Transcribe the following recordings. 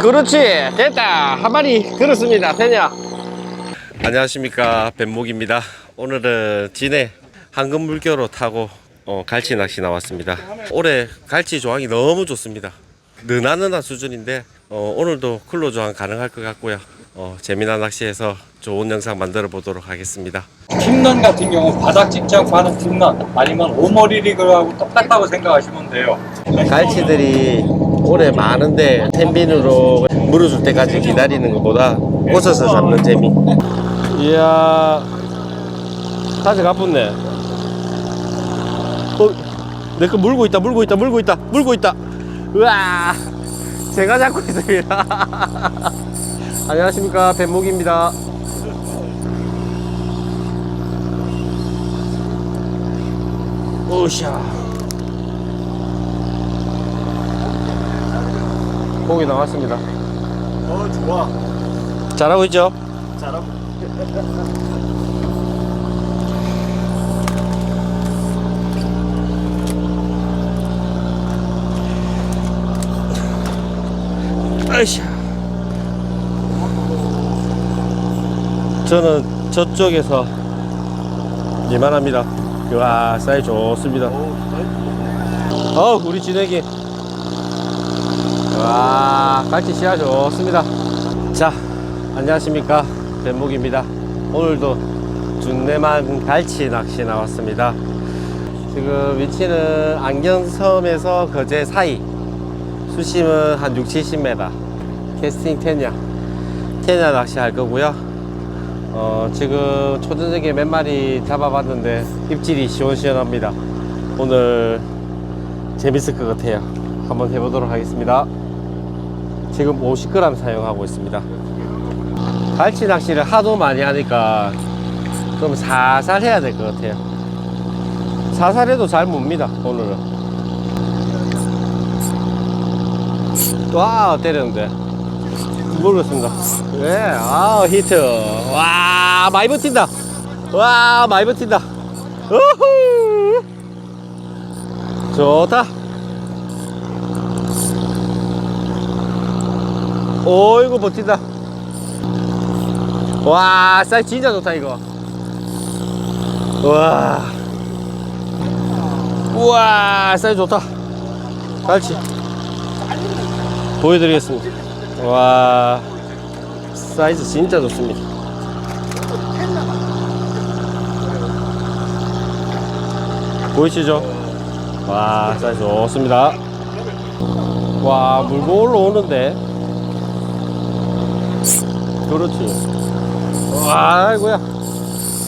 그렇지. 됐다. 한 마리 들었습니다. 되냐? 안녕하십니까. 뱀목입니다. 오늘은 진해 황금 물교로 타고 어, 갈치 낚시 나왔습니다. 올해 갈치 조항이 너무 좋습니다. 느나느나 수준인데 어, 오늘도 클로 조항 가능할 것 같고요. 어, 재미난 낚시해서 좋은 영상 만들어 보도록 하겠습니다. 킹런 같은 경우 바닥 직접 가는 킹런 아니면 오머리 리그하고 똑같다고 생각하시면 돼요. 갈치들이 올해 많은데 텐빈으로 물어줄 때까지 기다리는 것보다 꽂아서 잡는 재미. 이야, 사실 가뿐네. 어, 내거 물고 있다, 물고 있다, 물고 있다, 물고 있다. 우와, 제가 잡고 있습니다. 안녕하십니까, 뱀목입니다. 오샤. 고기 나왔습니다. 어 좋아. 잘하고 있죠? 잘하고. 아이샤. 저는 저쪽에서 이만합니다. 와, 사이 좋습니다. 어, 우리 진액이. 와, 갈치 시야 좋습니다. 자, 안녕하십니까. 뱀목입니다. 오늘도 준내만 갈치 낚시 나왔습니다. 지금 위치는 안경섬에서 거제 사이. 수심은 한 6, 70m. 캐스팅 테냐. 테냐 낚시 할 거고요. 어, 지금 초저녁에 몇 마리 잡아봤는데 입질이 시원시원합니다. 오늘 재밌을 것 같아요. 한번 해보도록 하겠습니다. 지금 50g 사용하고 있습니다. 갈치 낚시를 하도 많이 하니까 좀 살살 해야 될 것 같아요. 살살해도 잘 뭅니다, 오늘은. 와, 때렸는데. 모르겠습니다. 네, 아 히트. 와, 많이 버틴다. 와, 많이 버틴다. 우후. 좋다. 어이구, 버틴다. 와, 사이즈 진짜 좋다, 이거. 와. 우와, 사이즈 좋다. 갈치. 보여드리겠습니다. 와 사이즈 진짜 좋습니다. 보이시죠? 와 사이즈 좋습니다. 와 물고 올라오는데 그렇지. 와 아이고야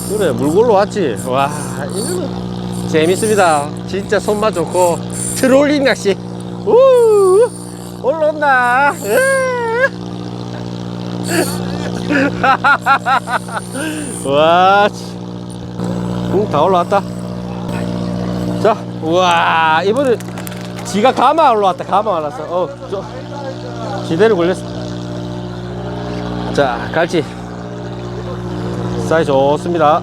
그래 물고 올라왔지. 와 이거는 재밌습니다. 진짜 손맛 좋고 트롤링 낚시. 우 올라온다. 와, 응, 다 올라왔다. 자, 우와, 이번에 지가 가마 올라왔다. 가마 올라왔어. 어, 저, 지대로 걸렸어. 자, 갈치. 사이 좋습니다.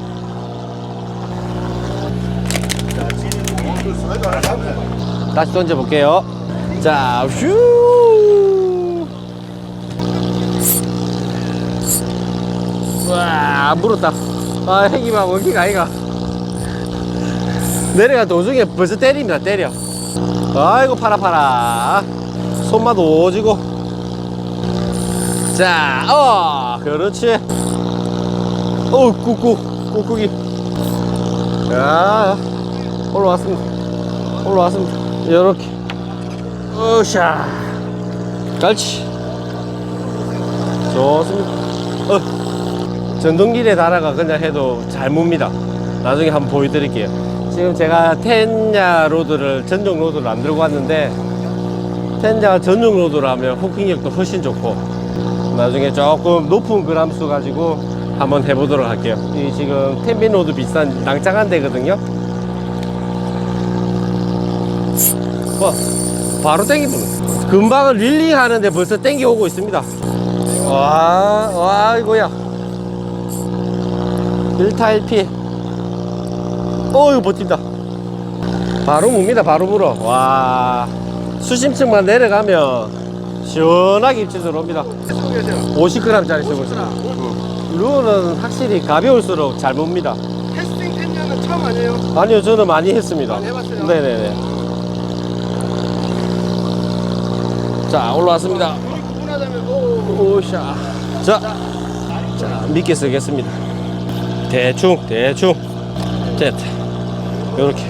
다시 던져 볼게요. 자, 휴. 와, 물었다. 아, 행기만 원기가 아이가. 내려가 도중에 벌써 때립니다, 때려. 아이고, 파라, 파라. 손맛 오지고. 자, 어, 그렇지. 어, 꾹꾹, 꾹꾹이. 야, 올라왔습니다. 올라왔습니다. 이렇게. 으쌰. 갈치. 좋습니다. 어. 전동길에 달아가 그냥 해도 잘 뭅니다. 나중에 한번 보여드릴게요. 지금 제가 텐야 로드를, 전용 로드를 안 들고 왔는데, 텐야 전용 로드로 하면 후킹력도 훨씬 좋고, 나중에 조금 높은 그람수 가지고 한번 해보도록 할게요. 이 지금 텐빈 로드 비싼 낭짱한 데거든요. 와, 바로 땡기분. 금방은 릴리 하는데 벌써 땡기 오고 있습니다. 와, 와, 이거야. 1타 1피. 어, 이거 버틴다. 바로 묵니다, 바로 물어. 와, 수심층만 내려가면 시원하게 입질 들어옵니다. 쓰고 계세요. 50g짜리 쓰고 있어요. 루어는 확실히 가벼울수록 잘 뭅니다. 캐스팅 텐션은 처음 아니에요? 아니요, 저는 많이 했습니다. 많이 해봤어요? 네네네. 자, 올라왔습니다. 우리 구분하자면 오. 오샤. 자, 자, 미끼 쓰겠습니다. 대충, 대충. 됐다. 요렇게.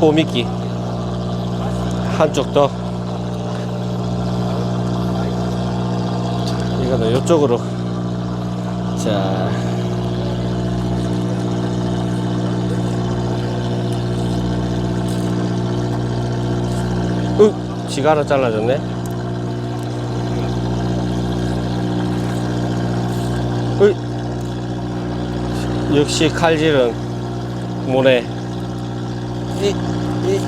포 미끼. 한쪽 더. 자, 이거는 요쪽으로. 자. 으, 지가 하나 잘라졌네. 으이. 역시 칼질은. 이, 이,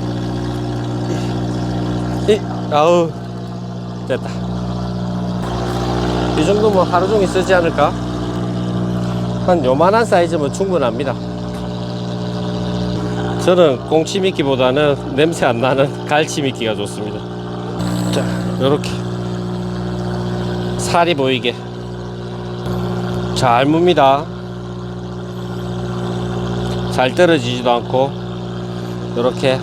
이, 이, 아우, 됐다. 이 정도면 하루 종일 쓰지 않을까? 한 요만한 사이즈면 충분합니다. 저는 꽁치 미끼보다는 냄새 안 나는 갈치 미끼가 좋습니다. 자, 요렇게. 살이 보이게. 잘 뭅니다. 잘 떨어지지도 않고 이렇게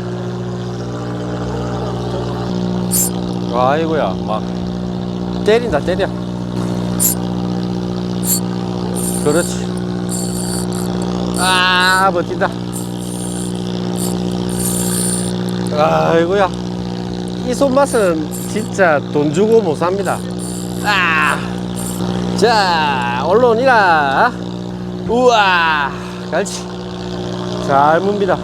아이고야 막 때린다 때려 그렇지 아 버틴다 아이고야 이 손맛은 진짜 돈 주고 못 삽니다 아 자, 언론이라. 우와, 갈치. 잘 뭅니다.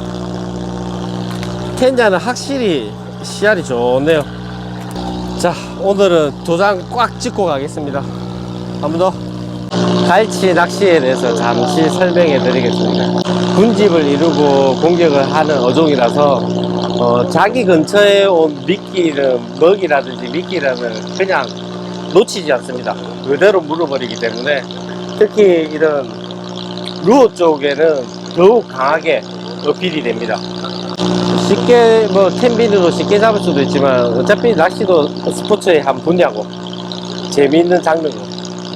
텐자는 확실히 씨알이 좋네요. 자, 오늘은 도장 꽉 찍고 가겠습니다. 한 번 더. 갈치 낚시에 대해서 잠시 설명해 드리겠습니다. 군집을 이루고 공격을 하는 어종이라서 어, 자기 근처에 온 미끼를 먹이라든지 미끼를 그냥 놓치지 않습니다. 그대로 물어버리기 때문에 특히 이런 루어 쪽에는 더욱 강하게 어필이 됩니다. 쉽게 뭐 텐비누로 쉽게 잡을 수도 있지만 어차피 낚시도 스포츠의 한 분야고 재미있는 장르고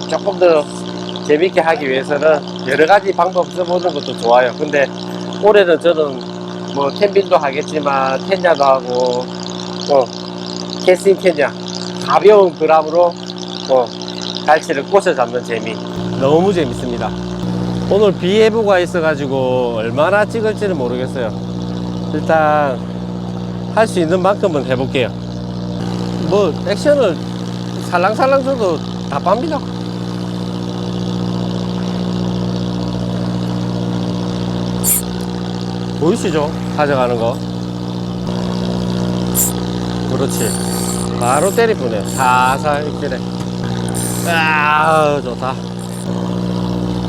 조금 더 재밌게 하기 위해서는 여러 가지 방법 써보는 것도 좋아요. 근데 올해는 저는 뭐 텐빈도 하겠지만 텐야도 하고 어 캐스팅 텐야 가벼운 그람으로 어, 갈치를 꽂아 잡는 재미 너무 재밌습니다. 오늘 비 예보가 있어가지고 얼마나 찍을지는 모르겠어요. 일단 할 수 있는 만큼은 해볼게요. 뭐 액션을 살랑살랑 줘도 다 빱니다. 보이시죠? 가져가는 거. 그렇지. 바로 때리쁘네. 살살 이렇게. 아, 좋다.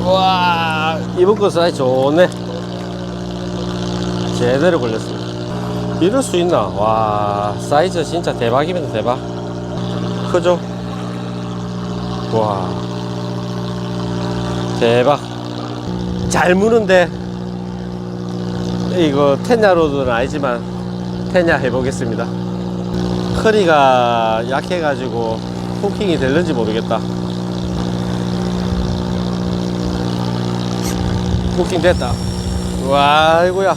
와, 이번 거 사이즈 좋네. 제대로 걸렸습니다. 이럴 수 있나? 와, 사이즈 진짜 대박이면 대박. 크죠? 와, 대박. 잘 무는데, 이거 텐야로드는 아니지만, 텐야 해보겠습니다. 커리가 약해가지고 후킹이 될는지 모르겠다. 후킹 됐다. 와, 아이고야.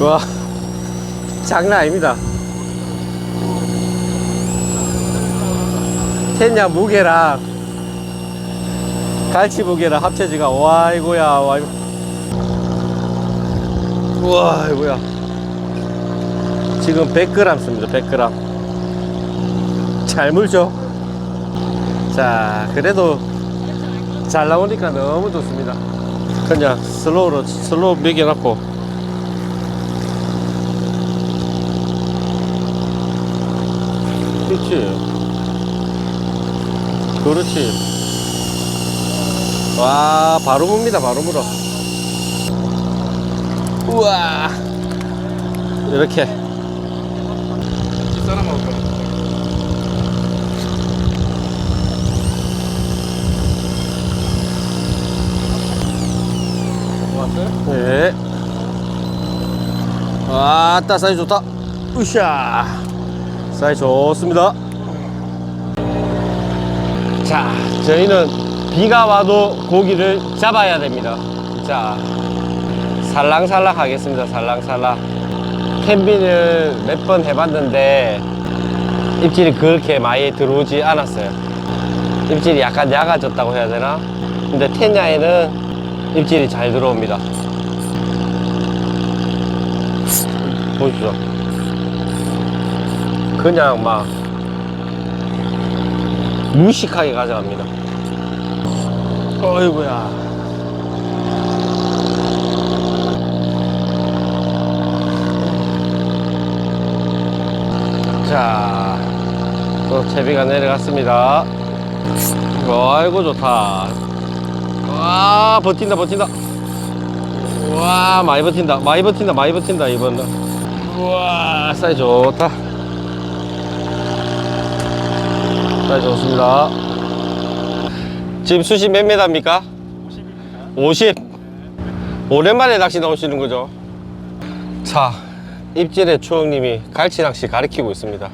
와, 장난 아닙니다. 텐야 무게랑 갈치 무게랑 합쳐지가 와, 이거야, 와, 이거. 우와, 이거야. 지금 100g 씁니다, 100g. 잘 물죠? 자, 그래도 잘 나오니까 너무 좋습니다. 그냥 슬로우로, 슬로우 먹여놨고. 그렇지. 그렇지. 와, 바로 뭅니다, 바로 물어. 우와. 이렇게. 네. 아따 사이즈 좋다. 으쌰. 사이즈 좋습니다. 자, 저희는 비가 와도 고기를 잡아야 됩니다. 자, 살랑살랑 하겠습니다. 살랑살랑. 캠핑을 몇 번 해봤는데 입질이 그렇게 많이 들어오지 않았어요. 입질이 약간 약아졌다고 해야 되나? 근데 텐야에는 입질이 잘 들어옵니다. 보십시오. 그냥 막 무식하게 가져갑니다. 어이구야. 자, 또 채비가 내려갔습니다. 아이고 좋다. 와 버틴다 버틴다. 와 많이 버틴다 많이 버틴다 많이 버틴다 이번. 우와 사이즈 좋다. 사이즈 좋습니다. 지금 수심 몇 메다입니까? 50입니다. 50. 오랜만에 낚시 나오시는 거죠? 자, 입질의 추억님이 갈치 낚시 가르치고 있습니다.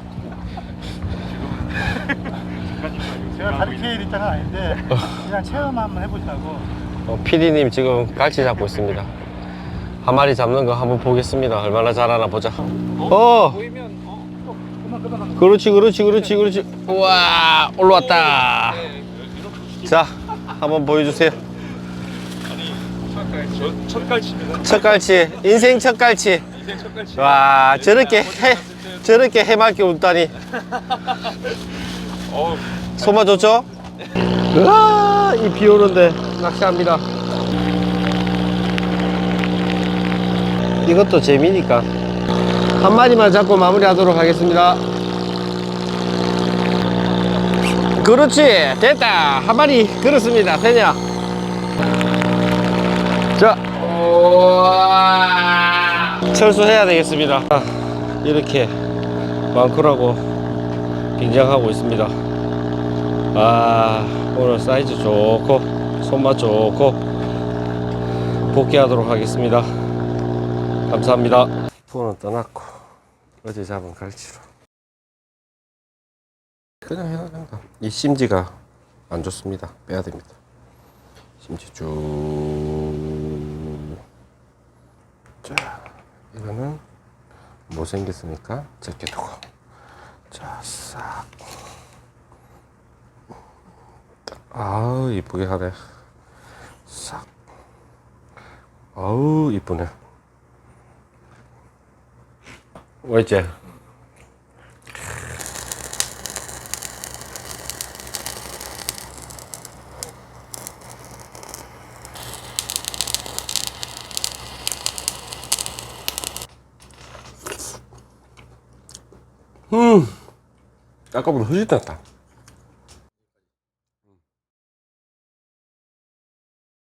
제가 가르칠 입장은 아닌데 그냥 체험 한번 해보자고 어, PD님 지금 갈치 잡고 있습니다. 한 마리 잡는 거 한번 보겠습니다. 얼마나 잘하나 보자. 어! 그렇지, 그렇지, 그렇지, 그렇지. 우와, 올라왔다. 자, 한번 보여주세요. 첫 갈치입니다. 첫 갈치, 인생 첫 갈치. 첫. 와, 저렇게 해, 저렇게 해맑게 웃다니. 어우, 소마 좋죠? 으아, 이 비 오는데 낚시합니다. 이것도 재미니까. 한 마리만 잡고 마무리하도록 하겠습니다. 그렇지, 됐다. 한 마리 그렇습니다. 되냐? 자, 우와. 철수해야 되겠습니다. 아, 이렇게 많구라고 긴장하고 있습니다. 아 오늘 사이즈 좋고 손맛 좋고 복귀하도록 하겠습니다. 감사합니다. 폰은 떠났고 어제 잡은 갈치로. 그냥 해야 된다. 이 심지가 안 좋습니다. 빼야 됩니다. 심지 쭉자 이거는 못생겼으니까? 적게 두고. 자싹. 아우 이쁘게 하네. 싹. 아우 이쁘네. 왜지 음 아까보다 훨씬 낫다